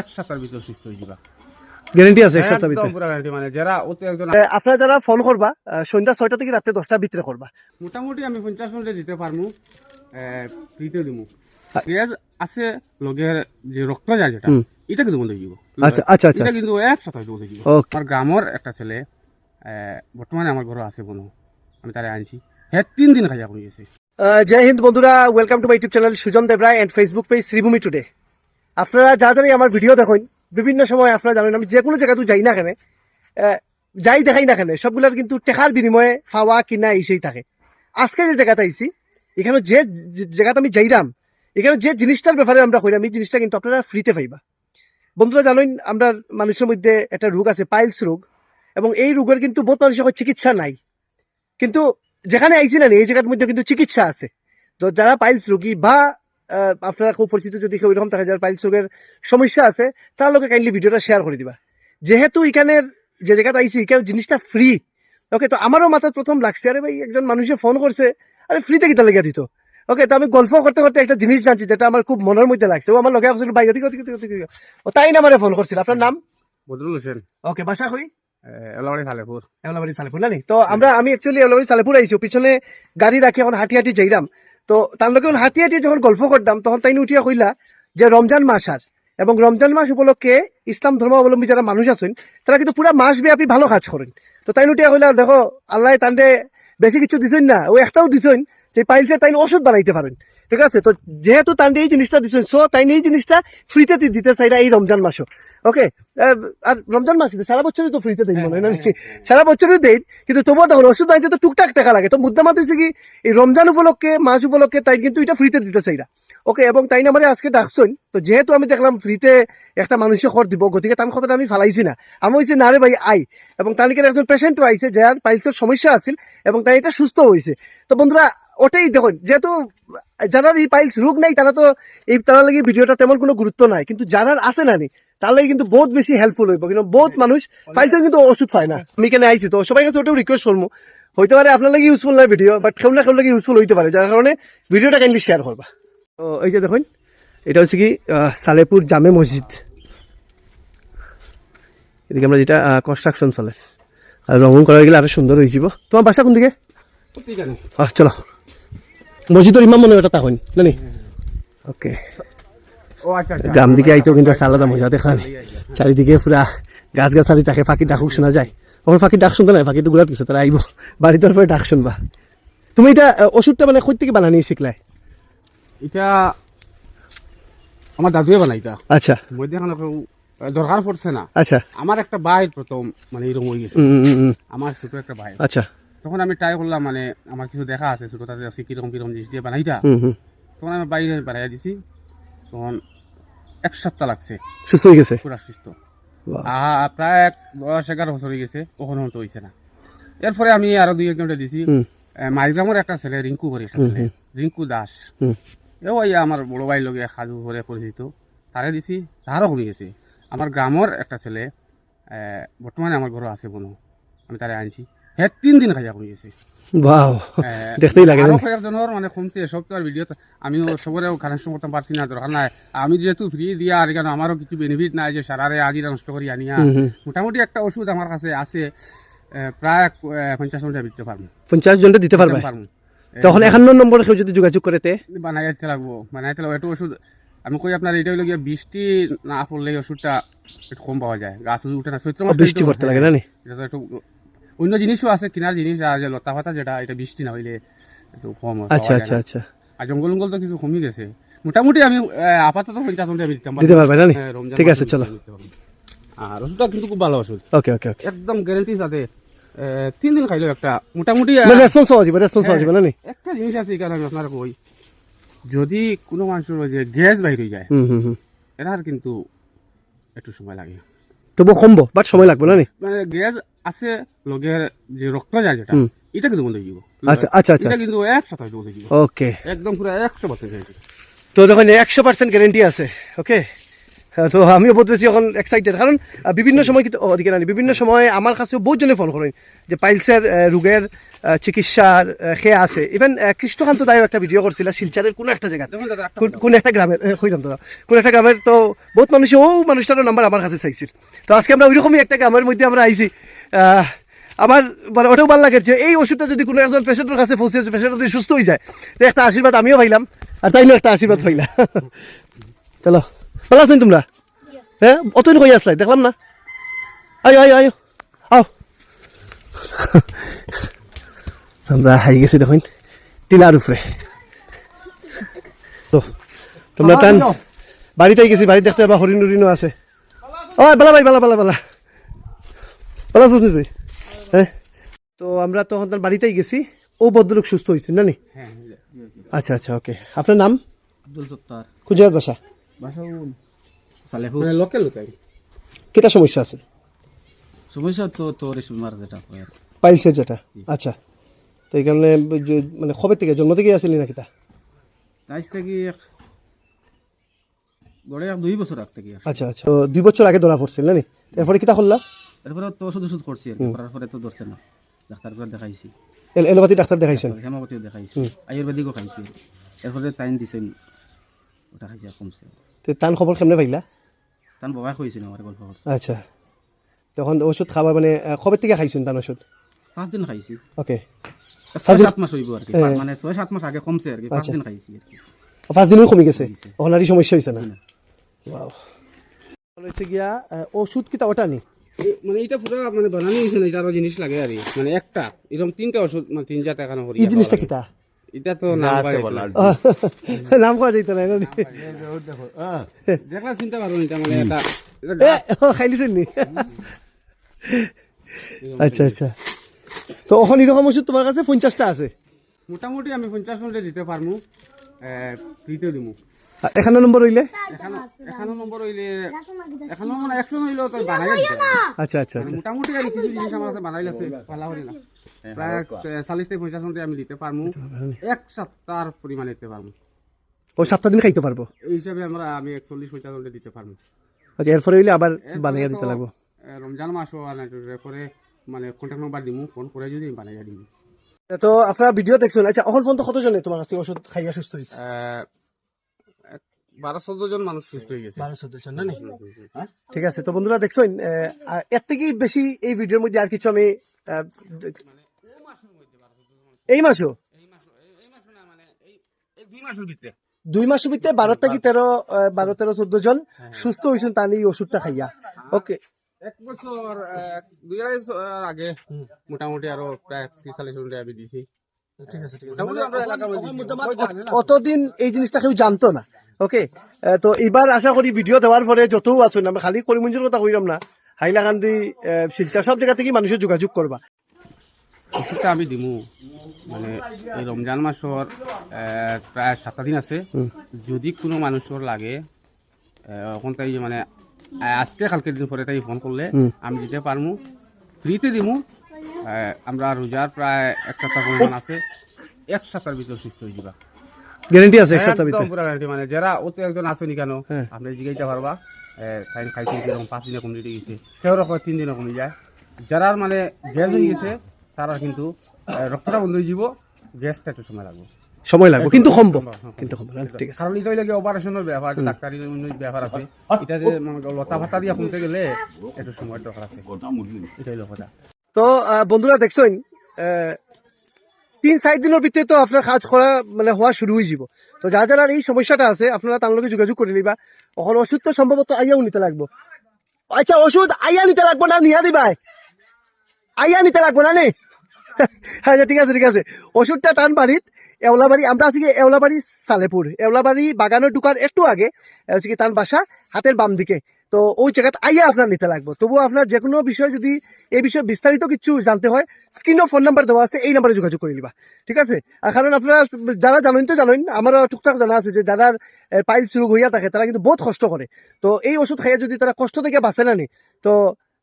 এক সপ্তাহের ভিতর সুস্থ হয়ে যাবা। গ্যারেন্টি আছে এক সপ্তাহ একদম ভিতরে? পুরা guarantee মানে যারা অত একজন আপনারা যারা ফোন করবা সন্ধ্যা ছয়টা থেকে রাত্রে দশটার ভিতরে করবা। মোটামুটি আমি পঞ্চাশ মিনিটে দিতে পারমু ফ্রিতে দিমু। পেঁয়াজ আছে? লগের যে রক্ত যায় যেটা এটা কিন্তু বন্ধ যাব। আচ্ছা আচ্ছা আচ্ছা এটা কিন্তু এক সপ্তাহে বন্ধ যাব। আমার গ্রামের একটা ছেলে বর্তমানে আমার ঘরে আছে বনু আমি তারে আনছি। হ্যাঁ তিন দিন খাইয়া কমে গেছে। জয় হিন্দ বন্ধুরা welcome to my YouTube channel Sujan Debroy and Facebook page Sribhumi today আপনারা যা জানি আমার ভিডিও দেখুন। বিভিন্ন সময় আপনারা জানেন, আমি যে কোনো জায়গাতে যাই না কেন যাই দেখাই না কেন, সবগুলোর কিন্তু টেকার বিনিময়ে খাওয়া কিনা এইসেই থাকে। আজকে যে জায়গাতে আইছি, এখানে যে জায়গাতে আমি যাইরাম, এখানে যে জিনিসটার ব্যাপারে আমরা কইরাম, এই জিনিসটা কিন্তু আপনারা ফ্রিতে পাইবা। বন্ধুরা জানেন, আমরা মানুষের মধ্যে একটা রোগ আছে, পাইলস রোগ, এবং এই রোগের কিন্তু বহুত মানুষের চিকিৎসা নাই। কিন্তু যেখানে আইছি না, এই জায়গার মধ্যে কিন্তু চিকিৎসা আছে। তো যারা পাইলস রোগী বা আপনারা খুব পরিচিত যদি কেউ এরকম থাকে যারা পাইলস রোগের সমস্যা আছে তার লোকে কাইন্ডলি ভিডিওটা শেয়ার করে দিবা। যেহেতু এখানের যে জায়গাতে আইছি এখানে জিনিসটা ফ্রি ওকে তো আমারও মাথায় প্রথম লাগছে আরে ভাই একজন মানুষে ফোন করছে আরে ফ্রিতে কিটা লেগে দিত? ওকে তো আমি গল্প করতে করতে একটা জিনিস জানছি যেটা আমার খুব মনের মধ্যে লাগছে। ও আমার লগে আসছিল বাইক দিকে দিকে দিকে ও তাই না মানে ফোন করছিল। আপনার নাম? বদরুল হোসেন। ওকে বাসা কই? এলাবাড়ি সালেপুর। এলাবাড়ি সালেপুর না তো আমরা আমি অ্যাকচুয়ালি এলাবাড়ি সালেপুর আইছি পিছনে গাড়ি রাখি এখন হাঁটি হাঁটি যাইরাম। তো তার লোক হাতি যখন গল্প করতাম তখন তাই উঠিয়া কইলা যে রমজান মাস আর এবং রমজান মাস উপলক্ষে ইসলাম ধর্মাবলম্বী যারা মানুষ আছেন তারা কিন্তু পুরা মাস ব্যাপী ভালো কাজ করেন তো তাই উঠিয়া কইলা, দেখো, আল্লাহ তান্ডে বেশি কিছু দিছেন না, ও একটাও দিছেন যে পাইলসের তাই ওষুধ বানাইতে পারেন ঠিক আছে? তো যেহেতু তান্ডে এই জিনিসটা দিছেন সো তাই এই জিনিসটা ফ্রিতে দিতে চাইরা এই রমজান মাসও ওকে আর রমজান মাস কিন্তু সারা বছরই তো ফ্রিতে দেই মনে হয় না নাকি? সারা বছরই দেই কিন্তু তবুও তখন ওষুধ বানাইতে তো টুকটাক টাকা লাগে। তো মুদ্রা মাত হয়েছে কি এই রমজান উপলক্ষে মাস উপলক্ষে তাই কিন্তু এটা ফ্রিতে দিতে চাইরা ওকে এবং তাই না মানে আজকে ডাকছই তো যেহেতু আমি দেখলাম ফ্রিতে একটা মানুষে খর দিব গতিকে তার কথাটা আমি ফালাইছি না। আমি হয়েছে না রে ভাই আই এবং তার একজন পেশেন্টও আইছে যার পাইলসের সমস্যা আছিল এবং তাই এটা সুস্থ হয়েছে তো বন্ধুরা ওটাই দেখুন যেহেতু যারা এই পাইলস রোগ নাই তারা তো এই তারা লাগে ভিডিওটা তেমন কোনো গুরুত্ব নাই। কিন্তু যারা আছে না নি তার লাগে কিন্তু বহুত বেশি হেল্পফুল হইব। কিন্তু বহুত মানুষ পাইলসের কিন্তু ওষুধ পায় না। আমি এখানে আইছি তো সবাই কাছে ওটাও রিকোয়েস্ট করব হইতে পারে আপনার লাগে ইউজফুল না ভিডিও বাট কেউ না কেউ লাগে ইউজফুল হইতে পারে যার কারণে ভিডিওটা কাইন্ডলি শেয়ার করবা। তো এই যে দেখুন এটা হচ্ছে কি সালেপুর জামে মসজিদ। এদিকে আমরা যেটা কনস্ট্রাকশন চলে। আর রঙন করা গেলে আরও সুন্দর হয়ে যাব তোমার বাসা কোন দিকে চলো। মসজিদের ইমাম মনে হয় ওটা তখন জানি? ওকে ও গ্রাম দিকে আইতেও কিন্তু একটা আলাদা মজা দেখা নেই। চারিদিকে পুরা গাছ গাছালি থাকে ফাঁকি ডাকুক শোনা যায়। তখন ফাঁকি ডাক শুনতে নাই ফাঁকিটা গুলাত গেছে তারা আইব বাড়িতে পরে ডাক শুনবা। তুমি এটা ওষুধটা মানে কই থেকে বানানি শিখলাই এটা আমার দাদুয়ে বানাইতা আচ্ছা। মই দেখান দরকার পড়ছে না। আচ্ছা। আমার একটা ভাই প্রথম মানে এরকম হয়ে গেছে। আমার ছোট একটা ভাই আচ্ছা। তখন আমি ট্রাই করলাম মানে আমার কিছু দেখা আছে ছোট তাতে আছে কীরকম কীরকম জিনিস দিয়ে বানাইতা। তখন আমি বাইরে বানাইয়া দিছি। তখন এক সপ্তাহ লাগছে। সুস্থ হয়ে গেছে? পুরা সুস্থ। প্রায় এক দশ এগারো বছর হয়ে গেছে কখনো তো হয়েছে না। এরপরে আমি আরও দুই একজনটা দিছি। এ, একটা ছেলে রিঙ্কু করে একটা ছেলে রিঙ্কু দাস। এও এই আমার বড় ভাই লগে সাজু করে পরিচিত। তারে দিছি তারও কমে গেছে। আমার গ্রামের একটা ছেলে বর্তমানে আমার ঘরে আছে বনু। আমি তারে আনছি। হ্যাঁ তিন দিন খাইয়া কমে গেছে বাহ দেখতেই লাগে আরও? কয়েকজনের মানে কমছে আর ভিডিও আমিও সবরেও কানেকশন করতে পারছি না দরকার নাই। আমি যেহেতু ফ্রি দিয়া আর এখানে আমারও কিছু বেনিফিট নাই যে সারারে আজি নষ্ট করি আনিয়া মোটামুটি একটা ওষুধ আমার কাছে আছে প্রায় পঞ্চাশ মিনিট দিতে পারব। পঞ্চাশ জনটা দিতে পারবে? তখন একান্ন নম্বরে কেউ যদি যোগাযোগ করে বানাইতে লাগবো বানাইতে লাগবো। একটু ওষুধ আমি কই আপনার এটা হইল গিয়ে বৃষ্টি না পড়লে ওষুধটা একটু কম পাওয়া যায়। গাছ উঠে না চৈত্র মাস বৃষ্টি পড়তে লাগে না একটু অন্য জিনিসও আছে কিনার জিনিস আর যে লতা পাতা যেটা এটা বৃষ্টি না হইলে একটু কম আচ্ছা আচ্ছা আচ্ছা। আর জঙ্গল জঙ্গল তো কিছু কমই গেছে। মোটামুটি আমি আপাতত পঞ্চাশ মিনিট আমি দিতে পারবে না? হ্যাঁ, ঠিক আছে, চলো। আর ওষুধটা কিন্তু খুব ভালো ওষুধ। ওকে ওকে ওকে একদম গ্যারেন্টি সাথে তিন দিন খাইলো একটা মোটামুটি রেসপন্স হওয়া যাবে রেসপন্স যাবে না একটা জিনিস আছে এখানে আমি আপনার কই যদি কোনো মানুষের যে গ্যাস বাইর হয়ে যায় হুম হুম হুম। কিন্তু একটু সময় লাগে। তবু কমবো বাট সময় লাগবে না? মানে গ্যাস আছে লগের যে রক্ত যায় যেটা এটা কিন্তু বন্ধ হয়ে যাব আচ্ছা আচ্ছা আচ্ছা এটা কিন্তু এক সপ্তাহে বন্ধ হয়ে যাব ওকে একদম পুরো একশো বছর গ্যারেন্টি তো দেখুন একশো পার্সেন্ট গ্যারেন্টি আছে ওকে তো আমিও বহুত বেশি এখন এক্সাইটেড কারণ বিভিন্ন সময় কিন্তু ওদিকে নানি বিভিন্ন সময় আমার কাছেও বহুত জনে ফোন করেন যে পাইলসের রোগের চিকিৎসার খেয়া আছে। ইভেন কৃষ্ণকান্ত দায়ও একটা ভিডিও করছিল শিলচারের কোনো একটা জায়গা কোন- একটা গ্রামের এ, কইলাম দাদা। কোন একটা গ্রামের তো বহুত মানুষ ও মানুষটারও নাম্বার আমার কাছে চাইছিল। তো আজকে আমরা ওইরকমই একটা গ্রামের মধ্যে আমরা আইছি। আমার মানে ওটাও ভালো লাগে যে এই ওষুধটা যদি কোনো একজন পেশেন্টের কাছে পৌঁছে পেশেন্ট যদি সুস্থ হয়ে যায় তো একটা আশীর্বাদ আমিও পাইলাম আর তাইও একটা আশীর্বাদ পাইলাম চলো। ভালো আছেন তোমরা। হ্যাঁ অতদিন কই আসলাই দেখলাম না। আয়ো আয়ো আয়ো। আও। আমরা হাই গেছি দেখুন টিলার উপরে। তো তোমরা টান। বাড়িতে গেছি বাড়ি দেখতে পারবা হরিণ হরিণও আছে। ও বেলা ভাই বেলা বেলা বেলা ভালো আছিস নি তুই। হ্যাঁ তো আমরা তো তার বাড়িতেই গেছি। ও ভদ্রলোক সুস্থ হয়েছে না নি? হ্যাঁ আচ্ছা আচ্ছা ওকে। আপনার নাম? আব্দুল সত্তার। কোন জায়গার বাসা বাসা সালেহুর মানে লোকেল কেটা সমস্যা আছে? সমস্যা তো তোর সুমার যেটা পাইলসের যেটা? আচ্ছা। তো এই কারণে মানে কবে থেকে জন্ম থেকে আসেনি না কিতা আজ থেকে গড়ে দুই বছর আগ থেকে আচ্ছা আচ্ছা। তো দুই বছর আগে ধরা পড়ছিল না নি এরপরে কিতা করলা? এরপরে তো ওষুধ ওষুধ করছি। করার পরে তো ধরছে না। ডাক্তার করে দেখাইছি। এল- এলোপ্যাথি ডাক্তার দেখাইছেন? হেমাপতিও দেখাইছি। আয়ুর্বেদিকও খাইছি। এরপরে টাইম দিছেন। ওটা খাইছি কমছে। তো তান খবর কেমনে পাইলা? তার বাবাই কইছিল আমার গল্প করছে। আচ্ছা। তখন ওষুধ খাবার মানে কবে থেকে খাইছেন তান ওষুধ পাঁচ দিন খাইছি। ওকে ছয় সাত মাস হইব আর কি হ্যাঁ। মানে ছয় সাত মাস আগে কমছে আর কি পাঁচ দিন খাইছি আর কি পাঁচ দিনও কমে গেছে। ওখানে আর সমস্যা হয়েছে না. হয়েছে গিয়া আহ, ওষুধ কিতা ওটা নি? মানে এটা পুরো মানে বানানি হয়েছে না এটা আরও জিনিস লাগে আর মানে একটা এরকম তিনটা ওষুধ মানে তিন চারটা এখানে এই জিনিসটা কিতা? এটা তো নাম কোয়া যাইতো না দেখলা চিন্তা পারো এটা মানে এটা খাইলিছেন নি? আচ্ছা আচ্ছা। তো এখন এরকম ওষুধ তোমার কাছে পঞ্চাশটা আছে? মোটামুটি আমি পঞ্চাশ মিনিটে দিতে পারমু ফ্রিতে দিমু। আর এখানে নম্বর হইলে এখানো নম্বর হইলে এখানো মানে একশো হইলেও তো বানাই দিতে আচ্ছা আচ্ছা মানে আচ্ছা মোটামুটি কিছু জিনিস আমার কাছে বানাই আছে পালা প্রায় চাল্লিশ থেকে পঞ্চাশ মিনিটে আমি দিতে পারমু। এক সপ্তাহ পরিমাণে দিতে পারমু। ও সপ্তাহ দিন খাইতে পারব? এই হিসাবে আমরা আমি একচল্লিশ পঞ্চাশ দিতে পারমু। আচ্ছা এরপরে হইলে আবার বানাইয়া তো, দিতে লাগবো। এ, রমজান মাসও আর এরপরে মানে কন্ট্যাক্ট নাম্বার দিমু ফোন করে যদি বানাইয়া দিমু। তো আপনারা ভিডিও দেখছেন। আচ্ছা এখন পর্যন্ত কতজনে তোমার কাছে ওষুধ খাইয়া সুস্থ হয়েছে বারো চোদ্দ জন মানুষ সুস্থ হয়ে গেছে। বারো চোদ্দ জন না ঠিক আছে তো বন্ধুরা দেখছেন এর থেকে বেশি এই ভিডিওর মধ্যে আর কিছু আমি আহ, এই মাসও? দুই মাসের ভিতরে। দুই মাসের ভিতরে বারো থেকে তেরো বারো তেরো চোদ্দ জন সুস্থ হয়েছেন তার এই ওষুধটা খাইয়া। ওকে এক বছর দুই আড়াই আগে মোটামুটি আরও প্রায় ত্রিশ চল্লিশ জন আমি দিছি। অতদিন এই জিনিসটা কেউ জানতো না। ওকে তো এবার আশা করি ভিডিও দেওয়ার পরে যত আছেন আমরা খালি করিমঞ্জুর কথা কইলাম না হাইলাকান্দি আহ, সব জায়গা থেকে মানুষের যোগাযোগ করবা। ওষুধটা আমি দিমু। মানে এই রমজান মাসর প্রায় সাতটা দিন আছে। যদি কোনো মানুষের লাগে এখন তাই মানে আজকে কালকের দিন পরে তাই ফোন করলে আমি দিতে পারমু। ফ্রিতে দিমু। আমরা রোজার প্রায় এক সপ্তাহ পরিমাণ আছে। এক সপ্তাহের ভিতরে সুস্থ হয়ে যাবা। গ্যারেন্টি আছে এক সপ্তাহ ভিতরে? পুরা মানে যারা ও তো একজন আসেনি কেন হ্যাঁ। আপনি জিগাইতে পারবা। খাই খাইছেন কীরকম পাঁচ দিনে কমে গেছে। কেউ রকম তিন দিনে কমে যায়। যারা মানে গ্যাস হয়ে গেছে তারা কিন্তু রক্তটা বন্ধ হয়ে যাব গ্যাসটা একটু সময় লাগবে। সময় লাগবে কিন্তু কমবো। হ্যাঁ, কিন্তু কমবো। না, ঠিক আছে। কারণ এটা লাগে অপারেশনের ব্যাপার ডাক্তারি ব্যাপার আছে। এটা যে লতা ফাতা দিয়ে কমতে গেলে একটু সময় দরকার আছে। এটা হলো কথা। তো বন্ধুরা দেখছেন তিন চার দিনের ভিতরে তো আপনার কাজ করা মানে হওয়া শুরু হয়ে যাব তো যা যারা এই সমস্যাটা আছে আপনারা তার লগে যোগাযোগ করে নিবা। এখন ওষুধ তো সম্ভবত আইয়াও নিতে লাগবো। আচ্ছা ওষুধ আইয়া নিতে লাগবো না নিয়া দিবাই আইয়া নিতে লাগবো না নে? আচ্ছা ঠিক আছে ঠিক আছে। ওষুধটা টান বাড়িত এওলাবাড়ি, আমরা আছি কি এওলাবাড়ি সালেপুর। এওলাবাড়ি বাগানের দোকান একটু আগে হচ্ছে কি তার বাসা, হাতের বাম দিকে। তো ওই জায়গাতে আইয়া আপনার নিতে লাগবো। তবুও আপনার যে কোনো বিষয় যদি এই বিষয়ে বিস্তারিত কিছু জানতে হয় স্ক্রিনও ফোন নাম্বার দেওয়া আছে, এই নাম্বারে যোগাযোগ করে নিবা। ঠিক আছে? কারণ আপনারা যারা জানেন তো জানেন, আমারও টুকটাক জানা আছে যে যারা পাইলস রোগ হইয়া থাকে, তারা কিন্তু বহুত কষ্ট করে। তো এই ওষুধ খাইয়া যদি তারা কষ্ট থেকে বাঁচে না নি, তো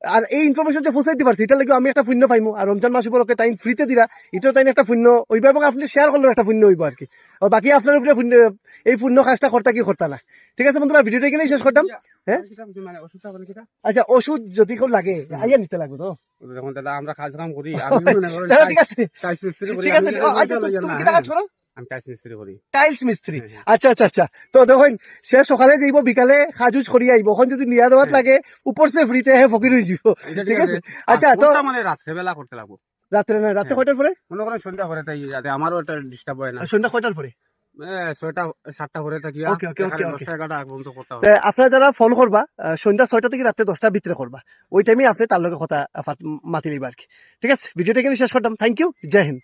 আর এই ইনফরমেশন যে পৌঁছাইতে পারছি এটা লাগে আমি একটা পুণ্য পাইমু। আর রমজান মাস উপলক্ষে তাই ফ্রিতে দিরা এটাও তাই একটা পুণ্য হইব এবং আপনি শেয়ার করলেও একটা পুণ্য হইব আর কি আর বাকি আপনার উপরে পুণ্য এই পুণ্য কাজটা করতা কি করতা না। ঠিক আছে বন্ধুরা ভিডিওটা এখানেই শেষ করতাম। হ্যাঁ? মানে আচ্ছা ওষুধ যদি কেউ লাগে আইয়া নিতে লাগবে তো। যখন দাদা আমরা কাজ কাম করি তাহলে ঠিক আছে। ঠিক আছে আচ্ছা তুমি কি কাজ করো আমি টাইস মিস্ত্রি করি। টাইলস মিস্ত্রি? হ্যাঁ, হ্যাঁ। আচ্ছা আচ্ছা আচ্ছা। তো দেখুন সে সকালে যাইব বিকালে সাজুজ করি আইব ওখান যদি নিয়া দেওয়াত লাগে উপর সে ফ্রিতে হে ফকির হয়ে যাব। এটা ঠিক আছে। আচ্ছা তো মানে রাত্রে বেলা করতে লাগবো। রাত্রে না রাত্রে হ্যাঁ। কয়টার পরে মনে করেন সন্ধ্যা করে তাই যাতে আমারও একটা ডিস্টার্ব হয় না। সন্ধ্যা কয়টার পরে ছয়টা সাতটা করে থাকি Okay, okay, okay, okay. দশটা এগারোটা আগ পর্যন্ত করতে হবে তে আপনারা যারা ফোন করবা সন্ধ্যা ছয়টা থেকে রাত্রে দশটার ভিতরে করবা ওই টাইমে আপনি তার লগে কথা মাতি নিবা আর কি ঠিক আছে? ভিডিওটা এখানে শেষ করতাম থ্যাংক ইউ জয় হিন্দ।